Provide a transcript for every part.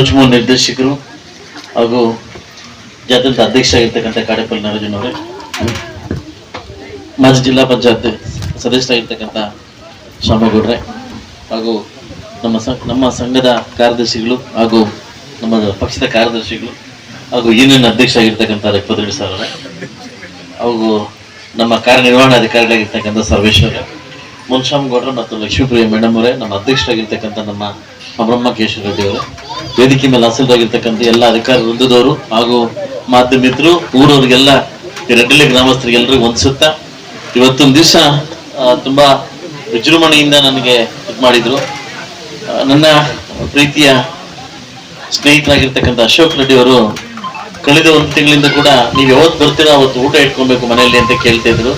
ಮುಚ್ಮೂಲ್ ನಿರ್ದೇಶಕರು ಹಾಗೂ ಜಾತ್ಯಂತ ಅಧ್ಯಕ್ಷ ಆಗಿರ್ತಕ್ಕಂಥ ಕಾಡೇಪಲ್ಲಿ ನಾರಾಜನ್ ಅವರೇ, ಮಾಜಿ ಜಿಲ್ಲಾ ಪಂಚಾಯತ್ ಸದಸ್ಯರಾಗಿರ್ತಕ್ಕಂಥ ಶಾಮಗೌಡ್ರೆ ಹಾಗೂ ನಮ್ಮ ನಮ್ಮ ಸಂಘದ ಕಾರ್ಯದರ್ಶಿಗಳು ಹಾಗೂ ನಮ್ಮ ಪಕ್ಷದ ಕಾರ್ಯದರ್ಶಿಗಳು ಹಾಗೂ ಯೂನಿಯನ್ ಅಧ್ಯಕ್ಷ ಆಗಿರ್ತಕ್ಕಂಥ ಇಪ್ಪತ್ತೆರಡು ಸರ್ ಅವರೇ ಹಾಗೂ ನಮ್ಮ ಕಾರ್ಯನಿರ್ವಹಣಾಧಿಕಾರಿಗಳಾಗಿರ್ತಕ್ಕಂಥ ಸರ್ವೇಶ್ವರ ಮುನ್ಶಾಮ್ ಗೌಡ್ರ ಮತ್ತು ಲಕ್ಷ್ಮೀಪ್ರಿಯ ಮೇಡಮ್ ಅವರೇ, ನಮ್ಮ ಅಧ್ಯಕ್ಷರಾಗಿರ್ತಕ್ಕಂಥ ನಮ್ಮ ಅಬ್ರಹ್ಮ ಕೇಶವ ರೆಡ್ಡಿ ಅವರೇ ವೇದಿಕೆ ಮೇಲೆ ಹಸಿರಾಗಿರ್ತಕ್ಕಂಥ ಎಲ್ಲ ಅಧಿಕಾರಿ ವೃಂದದವರು ಹಾಗೂ ಮಾಧ್ಯಮಿತರು ಊರವರಿಗೆಲ್ಲ ರೆಡ್ಡಿಲೆ ಗ್ರಾಮಸ್ಥರಿಗೆಲ್ಲರಿಗೂ ಹೊಂದಿಸುತ್ತಾ ಇವತ್ತೊಂದು ದಿವಸ ತುಂಬಾ ವಿಜೃಂಭಣೆಯಿಂದ ನನಗೆ ಇದು ಮಾಡಿದ್ರು. ನನ್ನ ಪ್ರೀತಿಯ ಸ್ನೇಹಿತರಾಗಿರ್ತಕ್ಕಂಥ ಅಶೋಕ್ ರೆಡ್ಡಿ ಅವರು, ಕಳೆದ ಒಂದು ತಿಂಗಳಿಂದ ಕೂಡ ನೀವು ಯಾವತ್ತು ಬರ್ತೀರೋ ಅವತ್ತು ಊಟ ಇಟ್ಕೊಬೇಕು ಮನೆಯಲ್ಲಿ ಅಂತ ಕೇಳ್ತಿದ್ರು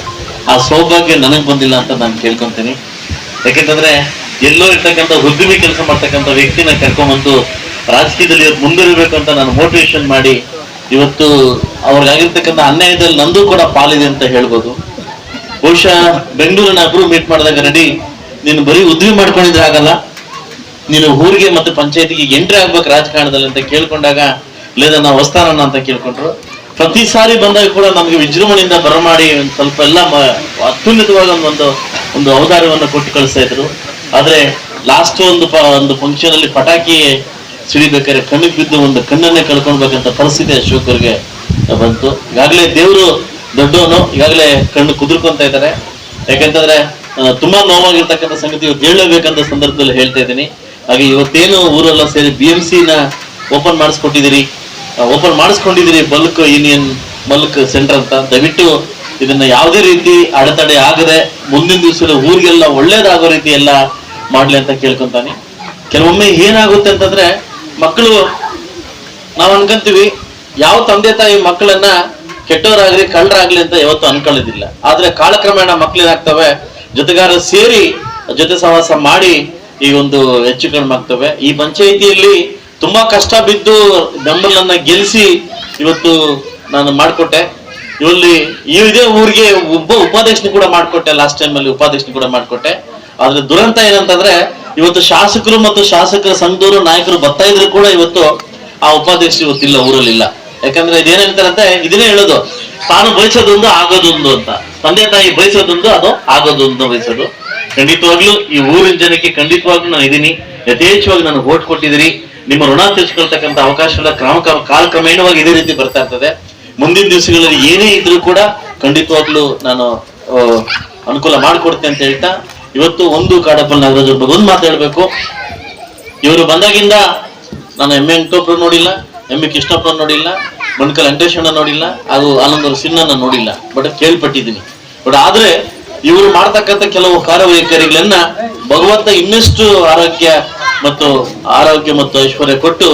ಆ ಸೌಭಾಗ್ಯ ನನಗೆ ಬಂದಿಲ್ಲ ಅಂತ ನಾನು ಕೇಳ್ಕೊತೀನಿ. ಯಾಕೆಂತಂದ್ರೆ ಎಲ್ಲೋ ಇರ್ತಕ್ಕಂಥ ಉದ್ಯಮಿ ಕೆಲಸ ಮಾಡ್ತಕ್ಕಂಥ ವ್ಯಕ್ತಿನ ಕರ್ಕೊಂಬಂದು ರಾಜಕೀಯದಲ್ಲಿ ಮುಂದಿರಬೇಕು ಅಂತ ನಾನು ಮೋಟಿವೇಶನ್ ಮಾಡಿ ಇವತ್ತು ಅವ್ರಿಗಾಗಿರ್ತಕ್ಕಂಥ ಅನ್ಯಾಯದಲ್ಲಿ ನಂದು ಕೂಡ ಪಾಲಿದೆ ಅಂತ ಹೇಳ್ಬೋದು. ಬಹುಶಃ ಬೆಂಗಳೂರಿನ ಅಪ್ರೂವ್ ಮೀಟ್ ಮಾಡಿದಾಗ ರೆಡಿ ನೀನು ಬರೀ ಉದ್ವಿ ಮಾಡ್ಕೊಂಡಿದ್ರೆ ಆಗಲ್ಲ. ನೀನು ಊರಿಗೆ ಮತ್ತೆ ಪಂಚಾಯತಿಗೆ ಎಂಟ್ರಿ ಆಗ್ಬೇಕು ರಾಜಕಾರಣದಲ್ಲಿ ಅಂತ ಕೇಳ್ಕೊಂಡಾಗ ಲೇದ ನಾವು ಹೊಸ್ತಾನನ್ನ ಅಂತ ಕೇಳ್ಕೊಂಡ್ರು. ಪ್ರತಿ ಸಾರಿ ಬಂದಾಗ ಕೂಡ ನಮಗೆ ವಿಜೃಂಭಣೆಯಿಂದ ಬರಮಾಡಿ ಒಂದು ಸ್ವಲ್ಪ ಎಲ್ಲ ಅತ್ಯುನ್ನತವಾದ ಒಂದು- ಒಂದು ಅವಧಾರವನ್ನು ಕೊಟ್ಟು ಕಳಿಸ್ತಾ ಇದ್ರು. ಆದ್ರೆ ಲಾಸ್ಟ್ ಒಂದು ಒಂದು ಫಂಕ್ಷನ್ ಅಲ್ಲಿ ಪಟಾಕಿ ಸಿಡಿಬೇಕಾದ್ರೆ ಕಣ್ಣಿಗೆ ಬಿದ್ದು ಒಂದು ಕಣ್ಣನ್ನೇ ಕಳ್ಕೊಳ್ಬೇಕಂತ ಪರಿಸ್ಥಿತಿ ಅಶೋಕರಿಗೆ ಬಂತು. ಈಗಾಗಲೇ ದೇವರು ದೊಡ್ಡವನು, ಈಗಾಗಲೇ ಕಣ್ಣು ಕುದುರ್ಕೊಂತ ಇದ್ದಾರೆ. ಯಾಕಂತಂದ್ರೆ ತುಂಬಾ ನೋವಾಗಿರ್ತಕ್ಕಂಥ ಸಂಗತಿ ಇವತ್ತು ಹೇಳಬೇಕಂತ ಸಂದರ್ಭದಲ್ಲಿ ಹೇಳ್ತಾ ಇದ್ದೀನಿ. ಹಾಗೆ ಇವತ್ತೇನು ಊರೆಲ್ಲ ಸೇರಿ ಬಿ ಎಂ ನ ಓಪನ್ ಮಾಡಿಸ್ಕೊಟ್ಟಿದ್ದೀರಿ? ಓಪನ್ ಮಾಡಿಸ್ಕೊಂಡಿದ್ದೀರಿ ಬಲ್ಕ್ ಯೂನಿಯನ್, ಬಲ್ಕ್ ಸೆಂಟರ್ ಅಂತ. ದಯವಿಟ್ಟು ಇದನ್ನ ಯಾವುದೇ ರೀತಿ ಅಡೆತಡೆ ಆಗದೆ ಮುಂದಿನ ದಿವಸದ ಊರಿಗೆಲ್ಲ ಒಳ್ಳೇದಾಗೋ ರೀತಿ ಎಲ್ಲ ಮಾಡ್ಲಿ ಅಂತ ಕೇಳ್ಕೊಂತಾನೆ. ಕೆಲವೊಮ್ಮೆ ಏನಾಗುತ್ತೆ ಅಂತಂದ್ರೆ ಮಕ್ಕಳು, ನಾವು ಅನ್ಕೊಂತೀವಿ, ಯಾವ ತಂದೆ ತಾಯಿ ಮಕ್ಕಳನ್ನ ಕೆಟ್ಟವರಾಗ್ಲಿ, ಕಳ್ಳರಾಗ್ಲಿ ಅಂತ ಯಾವತ್ತು ಅನ್ಕೊಳ್ಳೋದಿಲ್ಲ. ಆದ್ರೆ ಕಾಲಕ್ರಮೇಣ ಮಕ್ಳೇನಾಗ್ತವೆ ಜೊತೆಗಾರ ಸೇರಿ, ಜೊತೆ ಸಹವಾಸ ಮಾಡಿ ಈ ಒಂದು ಹೆಚ್ಚು ಕಡಿಮೆ ಆಗ್ತವೆ. ಈ ಪಂಚಾಯಿತಿಯಲ್ಲಿ ತುಂಬಾ ಕಷ್ಟ ಬಿದ್ದು ಬೆಂಬಲನ್ನ ಗೆಲ್ಲಿಸಿ ಇವತ್ತು ನಾನು ಮಾಡಿಕೊಟ್ಟೆ. ಇವಲ್ಲಿ ಇದೇ ಊರಿಗೆ ಒಬ್ಬ ಉಪಾಧ್ಯಕ್ಷನ ಕೂಡ ಮಾಡಿಕೊಟ್ಟೆ, ಲಾಸ್ಟ್ ಟೈಮ್ ಅಲ್ಲಿ ಉಪಾಧ್ಯಕ್ಷನ ಕೂಡ ಮಾಡಿಕೊಟ್ಟೆ. ಆದ್ರೆ ದುರಂತ ಏನಂತಂದ್ರೆ ಇವತ್ತು ಶಾಸಕರು ಮತ್ತು ಶಾಸಕರ ಸಂಘದವರು ನಾಯಕರು ಬರ್ತಾ ಇದ್ರು ಕೂಡ ಇವತ್ತು ಆ ಉಪಾಧ್ಯಕ್ಷ ಇವತ್ತಿಲ್ಲ ಊರಲ್ಲಿಲ್ಲ. ಯಾಕಂದ್ರೆ ಇದೇನ್ ಹೇಳ್ತಾರಂತೆ ಇದನ್ನೇ ಹೇಳೋದು, ತಾನು ಬಯಸೋದೊಂದು ಆಗೋದೊಂದು ಅಂತ. ತಂದೆ ತಾಯಿ ಬಯಸೋದೊಂದು, ಅದು ಆಗೋದೊಂದು ಬಯಸೋದು. ಖಂಡಿತವಾಗ್ಲೂ ಈ ಊರಿನ ಜನಕ್ಕೆ ಖಂಡಿತವಾಗ್ಲೂ ನಾನು ಇದೀನಿ ಯಥೇಚ್ಛವಾಗಿ ನಾನು ಓಟ್ ಕೊಟ್ಟಿದ್ದೀರಿ ನಿಮ್ಮ ಋಣ ತೀರ್ಸ್ಕೊಳ್ತಕ್ಕಂಥ ಅವಕಾಶಗಳ ಕ್ರಮ ಕಾಲಕ್ರಮೇಣವಾಗಿ ಇದೇ ರೀತಿ ಬರ್ತಾ ಇರ್ತದೆ. ಮುಂದಿನ ದಿವಸಗಳಲ್ಲಿ ಏನೇ ಇದ್ರೂ ಕೂಡ ಖಂಡಿತವಾಗ್ಲೂ ನಾನು ಅನುಕೂಲ ಮಾಡಿಕೊಡ್ತೇನೆ ಅಂತ ಹೇಳ್ತಾ ಇವತ್ತು ಒಂದು ಕಾಡಪ್ಪಲ್ ನಾಗರಾಜ್ ಬಗ್ಗೆ ಒಂದು ಮಾತು ಹೇಳ್ಬೇಕು. ಇವರು ಬಂದಾಗಿಂದ ನಾನು ಎಂ ವೆಂಕಟಪ್ಪ ನೋಡಿಲ್ಲ ಎಂ ಎ ಕೃಷ್ಣಪ್ಪ ನೋಡಿಲ್ಲ, ಮಣ್ಕಲ್ ವೆಂಕಟೇಶಣ್ಣ ನೋಡಿಲ್ಲ, ಹಾಗೂ ಆನಂದರ ಸಿನ್ನನ್ನ ನೋಡಿಲ್ಲ. ಬಟ್ ಕೇಳ್ಪಟ್ಟಿದ್ದೀನಿ. ಬಟ್ ಆದ್ರೆ ಇವರು ಮಾಡ್ತಕ್ಕಂಥ ಕೆಲವು ಕಾರ್ಯವೈಖರಿಗಳನ್ನ ಭಗವಂತ ಇನ್ನಷ್ಟು ಆರೋಗ್ಯ ಮತ್ತು ಆರೋಗ್ಯ ಮತ್ತು ಐಶ್ವರ್ಯ ಕೊಟ್ಟು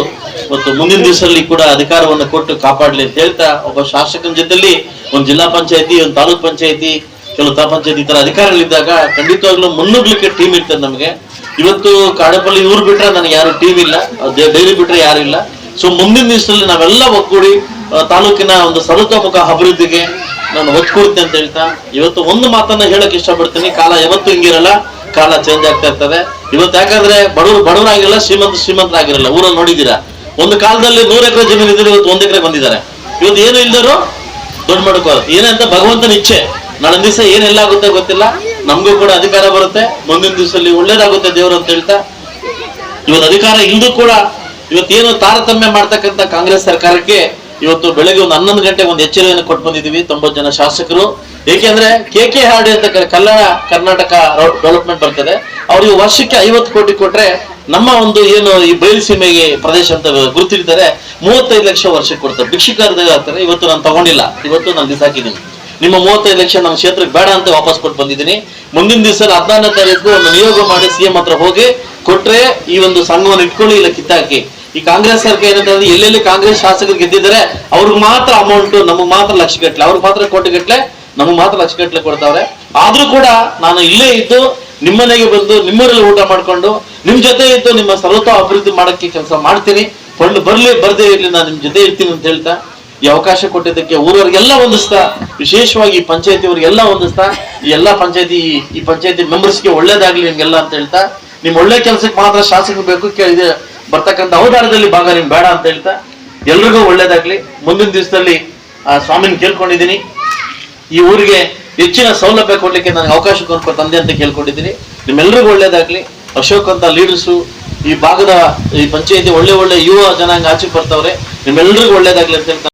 ಮತ್ತು ಮುಂದಿನ ದಿವಸದಲ್ಲಿ ಕೂಡ ಅಧಿಕಾರವನ್ನು ಕೊಟ್ಟು ಕಾಪಾಡಲಿ ಅಂತ ಹೇಳ್ತಾ, ಒಬ್ಬ ಶಾಸಕನ ಜೊತೆಲಿ ಒಂದು ಜಿಲ್ಲಾ ಪಂಚಾಯತಿ, ಒಂದು ತಾಲೂಕ್ ಪಂಚಾಯತಿ ಕೆಲವು ಪಂಚಾಯತಿ ಈ ತರ ಅಧಿಕಾರಗಳಿದ್ದಾಗ ಖಂಡಿತವಾಗ್ಲೂ ಮುನ್ನುಗ್ಲಿಕ್ಕೆ ಟೀಮ್ ಇರ್ತದೆ ನಮಗೆ. ಇವತ್ತು ಕಾಡಪಲ್ಲಿ ಇವ್ರು ಬಿಟ್ರೆ ನನಗೆ ಯಾರು ಟೀಮ್ ಇಲ್ಲ. ಡೈರಿ ಬಿಟ್ರೆ ಯಾರು ಇಲ್ಲ. ಸೊ ಮುಂದಿನ ದಿವಸದಲ್ಲಿ ನಾವೆಲ್ಲ ಒಗ್ಗೂಡಿ ತಾಲೂಕಿನ ಒಂದು ಸರ್ವತೋಮುಖ ಅಭಿವೃದ್ಧಿಗೆ ನಾನು ಒತ್ತು ಅಂತ ಹೇಳ್ತಾ, ಇವತ್ತು ಒಂದು ಮಾತನ್ನ ಹೇಳಕ್ ಇಷ್ಟಪಡ್ತೀನಿ. ಕಾಲ ಯಾವತ್ತು ಹಿಂಗಿರಲ್ಲ. ಕಾಲ ಚೇಂಜ್ ಆಗ್ತಾ ಇರ್ತದೆ. ಇವತ್ತು ಯಾಕಂದ್ರೆ ಬಡವರು, ಬಡವರಾಗಿರಲ್ಲ, ಶ್ರೀಮಂತ ಶ್ರೀಮಂತರಾಗಿರಲ್ಲ. ಊರಲ್ಲಿ ನೋಡಿದ್ದೀರಾ? ಒಂದು ಕಾಲದಲ್ಲಿ ನೂರ ಎಕರೆ ಜಮೀನು ಇದ್ರೆ ಇವತ್ತು ಒಂದ್ ಎಕರೆ ಬಂದಿದ್ದಾರೆ. ಇವತ್ತು ಏನು ಇಲ್ದರು ದೊಡ್ಡ ಮಾಡ್ಕೋ ಏನಂತ ಭಗವಂತನ ಇಚ್ಛೆ. ನಾಳೆ ದಿವಸ ಏನೆಲ್ಲ ಆಗುತ್ತೆ ಗೊತ್ತಿಲ್ಲ. ನಮಗೂ ಕೂಡ ಅಧಿಕಾರ ಬರುತ್ತೆ. ಮುಂದಿನ ದಿವಸದಲ್ಲಿ ಒಳ್ಳೇದಾಗುತ್ತೆ ದೇವರು ಅಂತ ಹೇಳ್ತಾ. ಇವತ್ತು ಅಧಿಕಾರ ಇಲ್ಲೂ ಕೂಡ ಇವತ್ತೇನು ತಾರತಮ್ಯ ಮಾಡ್ತಕ್ಕಂಥ ಕಾಂಗ್ರೆಸ್ ಸರ್ಕಾರಕ್ಕೆ ಇವತ್ತು ಬೆಳಗ್ಗೆ ಒಂದು ಹನ್ನೊಂದು ಗಂಟೆಗೆ ಒಂದು ಎಚ್ಚರಿಕೆಯನ್ನು ಕೊಟ್ಟು ಬಂದಿದ್ದೀವಿ ತೊಂಬತ್ತು ಜನ ಶಾಸಕರು. ಏಕೆಂದ್ರೆ ಕೆ ಕೆ ಹಾರ್ಡಿ ಅಂತ ಕಲ್ಯಾಣ ಕರ್ನಾಟಕ ಡೆವಲಪ್ಮೆಂಟ್ ಬರ್ತದೆ. ಅವ್ರಿಗೆ ವರ್ಷಕ್ಕೆ ಐವತ್ತು ಕೋಟಿ ಕೊಟ್ರೆ ನಮ್ಮ ಒಂದು ಏನು ಈ ಬಯಲುಸೀಮೆಗೆ ಪ್ರದೇಶ ಅಂತ ಗುರುತಿರ್ತಾರೆ, ಮೂವತ್ತೈದು ಲಕ್ಷ ವರ್ಷಕ್ಕೆ ಕೊಡ್ತಾರೆ. ಆಗ್ತಾರೆ. ಇವತ್ತು ನಾನು ತಗೊಂಡಿಲ್ಲ. ಇವತ್ತು ನಾನು ಬಿಸಾಕಿದ್ದೀನಿ ನಿಮ್ಮ ಮೂವತ್ತೈದು ಲಕ್ಷ ನಮ್ಮ ಕ್ಷೇತ್ರಕ್ಕೆ ಬೇಡ ಅಂತ ವಾಪಸ್ ಕೊಟ್ಟು ಬಂದಿದ್ದೀನಿ. ಮುಂದಿನ ದಿವಸ ಹದಿನಾರನೇ ತಾರೀಕು ಒಂದು ನಿಯೋಗ ಮಾಡಿ ಸಿಎಂ ಹತ್ರ ಹೋಗಿ ಕೊಟ್ರೆ ಈ ಒಂದು ಸಂಘವನ್ನು ಇಟ್ಕೊಳ್ಳಿ ಇಲ್ಲ ಕಿತ್ತಾಕಿ. ಈ ಕಾಂಗ್ರೆಸ್ ಸರ್ಕಾರ ಏನಂತಂದ್ರೆ ಎಲ್ಲೆಲ್ಲಿ ಕಾಂಗ್ರೆಸ್ ಶಾಸಕರು ಗೆದ್ದಿದ್ದಾರೆ, ಅವ್ರಿಗೆ ಮಾತ್ರ ಅಮೌಂಟ್ ನಮಗೆ ಮಾತ್ರ ಲಕ್ಷ ಗಟ್ಟಲೆ ಅವ್ರಿಗೆ ಮಾತ್ರ ಕೋಟಿ ಗಟ್ಟಲೆ ನಮಗೆ ಮಾತ್ರ ಲಕ್ಷ ಗಟ್ಟಲೆ ಕೊಡ್ತಾವ್ರೆ. ಆದ್ರೂ ಕೂಡ ನಾನು ಇಲ್ಲೇ ಇದ್ದು ನಿಮ್ಮನೆಗೆ ಬಂದು ನಿಮ್ಮರಲ್ಲಿ ಊಟ ಮಾಡ್ಕೊಂಡು ನಿಮ್ ಜೊತೆ ಇದ್ದು ನಿಮ್ಮ ಸರ್ವತ ಅಭಿವೃದ್ಧಿ ಮಾಡಕ್ಕೆ ಕೆಲಸ ಮಾಡ್ತೀನಿ. ಫಂಡ್ ಬರ್ಲಿ, ಬರ್ದೇ ಇರ್ಲಿ, ನಾನು ನಿಮ್ ಜೊತೆ ಇರ್ತೀನಿ ಅಂತ ಹೇಳ್ತಾ ಈ ಅವಕಾಶ ಕೊಟ್ಟಿದ್ದಕ್ಕೆ ಊರವರಿಗೆಲ್ಲ ಒಂದಿಸ್ತಾ, ವಿಶೇಷವಾಗಿ ಈ ಪಂಚಾಯತಿ ಅವರಿಗೆಲ್ಲ ಹೊಂದಿಸ್ತಾ ಈ ಎಲ್ಲಾ ಪಂಚಾಯತಿ, ಈ ಪಂಚಾಯತಿ ಮೆಂಬರ್ಸ್ಗೆ ಒಳ್ಳೇದಾಗ್ಲಿ ನಿಮ್ಗೆಲ್ಲ ಅಂತ ಹೇಳ್ತಾ, ನಿಮ್ ಒಳ್ಳೆ ಕೆಲಸಕ್ಕೆ ಮಾತ್ರ ಶಾಸಕರು ಬೇಕು ಕೇಳಿದೆ ಬರ್ತಕ್ಕಂಥ ಅವತಾರದಲ್ಲಿ ಭಾಗ ನಿಮ್ ಬೇಡ ಅಂತ ಹೇಳ್ತಾ, ಎಲ್ರಿಗೂ ಒಳ್ಳೇದಾಗ್ಲಿ. ಮುಂದಿನ ದಿವಸದಲ್ಲಿ, ಆ, ಸ್ವಾಮಿನ ಕೇಳ್ಕೊಂಡಿದ್ದೀನಿ. ಈ ಊರಿಗೆ ಹೆಚ್ಚಿನ ಸೌಲಭ್ಯ ಕೊಡ್ಲಿಕ್ಕೆ ನನಗೆ ಅವಕಾಶ ಕೊಡ್ಕೊ ತಂದೆ ಅಂತ ಕೇಳ್ಕೊಂಡಿದ್ದೀನಿ. ನಿಮ್ಮೆಲ್ಲರಿಗೂ ಒಳ್ಳೇದಾಗ್ಲಿ. ಅಶೋಕ್ ಅಂತ ಲೀಡರ್ಸು, ಈ ಭಾಗದ, ಈ ಪಂಚಾಯತಿ ಒಳ್ಳೆ ಒಳ್ಳೆ ಯುವ ಜನಾಂಗ ಆಚೆ ಬರ್ತವ್ರೆ ನಿಮ್ಮೆಲ್ಲರಿಗೂ ಒಳ್ಳೇದಾಗ್ಲಿ ಅಂತ ಹೇಳ್ತಾ